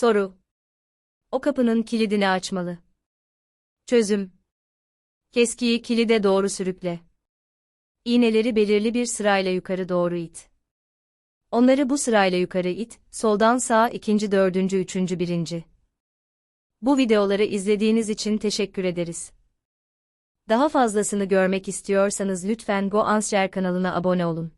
Soru. O kapının kilidini açmalı. Çözüm. Keskiyi kilide doğru sürükle. İğneleri belirli bir sırayla yukarı doğru it. Onları bu sırayla yukarı it, soldan sağa ikinci, dördüncü, üçüncü, birinci. Bu videoları izlediğiniz için teşekkür ederiz. Daha fazlasını görmek istiyorsanız lütfen Go Answer kanalına abone olun.